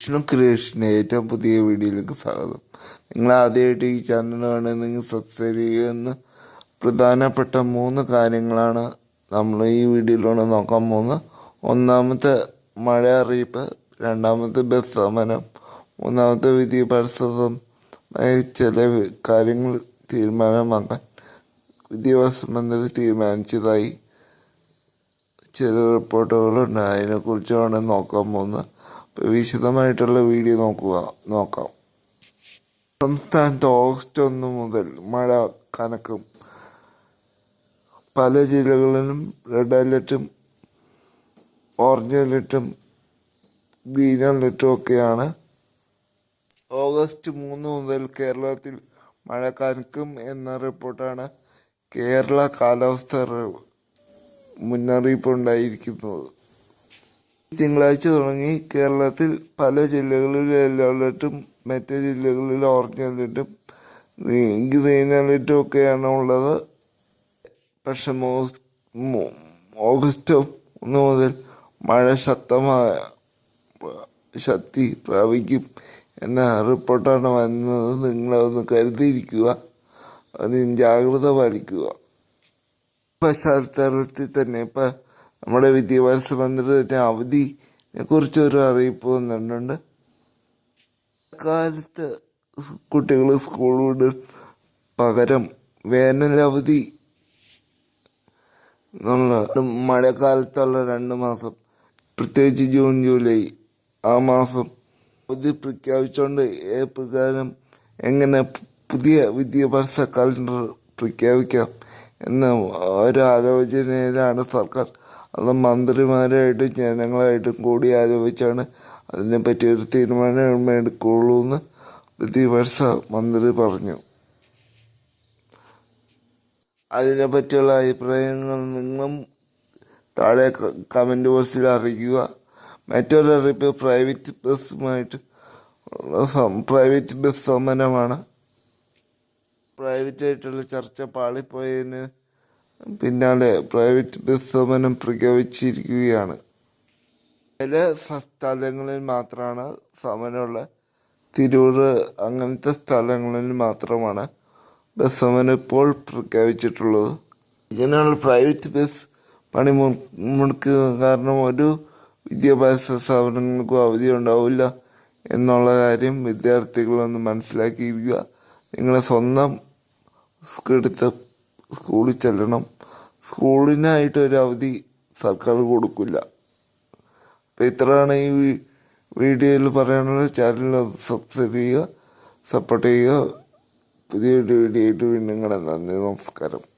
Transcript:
വിഷ്ണു ക്രിയേഷന്റെ ഏറ്റവും പുതിയ വീഡിയോയിലേക്ക് സ്വാഗതം. നിങ്ങൾ ആദ്യമായിട്ട് ഈ ചാനൽ നിങ്ങൾ സബ്സ്ക്രൈബ് ചെയ്യുക എന്ന് പ്രധാനപ്പെട്ട മൂന്ന് കാര്യങ്ങളാണ് നമ്മൾ ഈ വീഡിയോയിലൂടെ നോക്കാൻ പോകുന്നത്. ഒന്നാമത്തെ മഴ അറിയിപ്പ് രണ്ടാമത്തെ ബസ് സമരം മൂന്നാമത്തെ വിദ്യാഭ്യാസം ചില കാര്യങ്ങൾ തീരുമാനമാക്കാൻ വിദ്യാഭ്യാസ മന്ത്രി തീരുമാനിച്ചതായി ചില റിപ്പോർട്ടുകളുണ്ട് അതിനെക്കുറിച്ചാണ് നോക്കാൻ പോകുന്നത്. വിശദമായിട്ടുള്ള വീഡിയോ നോക്കുക. നോക്കാം. സംസ്ഥാനത്ത് ഓഗസ്റ്റ് ഒന്ന് മുതൽ മഴ കനക്കും. പല ജില്ലകളിലും റെഡ് അലർട്ടും ഓറഞ്ച് അലർട്ടും ഗ്രീൻ അലർട്ടും ഒക്കെയാണ്. ഓഗസ്റ്റ് മൂന്ന് മുതൽ കേരളത്തിൽ മഴ കനക്കും എന്ന റിപ്പോർട്ടാണ് കേരള കാലാവസ്ഥ മുന്നറിയിപ്പ് ഉണ്ടായിരിക്കുന്നത് തിങ്കളാഴ്ച തുടങ്ങി കേരളത്തിൽ പല അലർട്ടും മറ്റ് ജില്ലകളിൽ ഓറഞ്ച് അലർട്ടും ഗ്രീൻ അലർട്ടും ഒക്കെയാണ് ഉള്ളത്. പക്ഷെ ഓഗസ്റ്റ് ഒന്ന് മുതൽ മഴ ശക്തമായ ശക്തി പ്രാപിക്കും എന്ന റിപ്പോർട്ടാണ് വന്നത്. നിങ്ങളൊന്ന് കരുതിയിരിക്കുക അതിന് ജാഗ്രത പാലിക്കുക. പശ്ചാത്തലത്തിൽ തന്നെ ഇപ്പം നമ്മുടെ വിദ്യാഭ്യാസ മന്ത്രിയുടെ അവധിയെ കുറിച്ച് ഒരു അറിയിപ്പ് വന്നിട്ടുണ്ട്. കാലത്ത് കുട്ടികൾ സ്കൂൾ വിടും പകരം വേനലവധി എന്നുള്ള മഴക്കാലത്തുള്ള രണ്ട് മാസം പ്രത്യേകിച്ച് ജൂൺ ജൂലൈ ആ മാസം അവധി പ്രഖ്യാപിച്ചുകൊണ്ട് പ്രകാരം എങ്ങനെ പുതിയ വിദ്യാഭ്യാസ കലണ്ടർ പ്രഖ്യാപിക്കാം എന്ന ഒരാലോചനയിലാണ് സർക്കാർ അത് മന്ത്രിമാരായിട്ട് ജനങ്ങളായിട്ടും കൂടി ആലോചിച്ചാണ് അതിനെപ്പറ്റി ഒരു തീരുമാനം എടുക്കുള്ളൂ എന്ന് പ്രതിവർഷ മന്ത്രി പറഞ്ഞു. അതിനെ പറ്റിയുള്ള അഭിപ്രായങ്ങൾ നിങ്ങളും താഴെ കമന്റ് ബോക്സിൽ അറിയിക്കുക. മറ്റൊരു അറിയിപ്പ് പ്രൈവറ്റ് ബസ്സുമായിട്ട് പ്രൈവറ്റ് ബസ് സമരമാണ് പ്രൈവറ്റ് ആയിട്ടുള്ള ചർച്ച പാളിപ്പോയതിന് പിന്നാലെ പ്രൈവറ്റ് ബസ് സേവനം പ്രഖ്യാപിച്ചിരിക്കുകയാണ്. ചില സ്ഥലങ്ങളിൽ മാത്രമാണ് സമരമുള്ള തിരൂർ അങ്ങനത്തെ സ്ഥലങ്ങളിൽ മാത്രമാണ് ബസ് സമരം ഇപ്പോൾ പ്രഖ്യാപിച്ചിട്ടുള്ളത്. ഇങ്ങനെയുള്ള പ്രൈവറ്റ് ബസ് പണി മുടക്കുക കാരണം ഒരു വിദ്യാഭ്യാസ സ്ഥാപനങ്ങൾക്കും അവധി ഉണ്ടാവില്ല എന്നുള്ള കാര്യം വിദ്യാർത്ഥികളൊന്ന് മനസ്സിലാക്കിയിരിക്കുക. നിങ്ങളെ സ്വന്തം റിസ്ക് എടുത്ത് സ്കൂളിൽ ചെല്ലണം. സ്കൂളിനായിട്ട് ഒരു അവധി സർക്കാർ കൊടുക്കില്ല. അപ്പോൾ ഇത്രയാണ് ഈ വീഡിയോയിൽ പറയാനുള്ളത് ചാനൽ സബ്സ്ക്രൈബ് ചെയ്യുക സപ്പോർട്ട് ചെയ്യുക. പുതിയൊരു വീഡിയോ ആയിട്ട് വീണ്ടും കാണാം. നന്ദി നമസ്കാരം.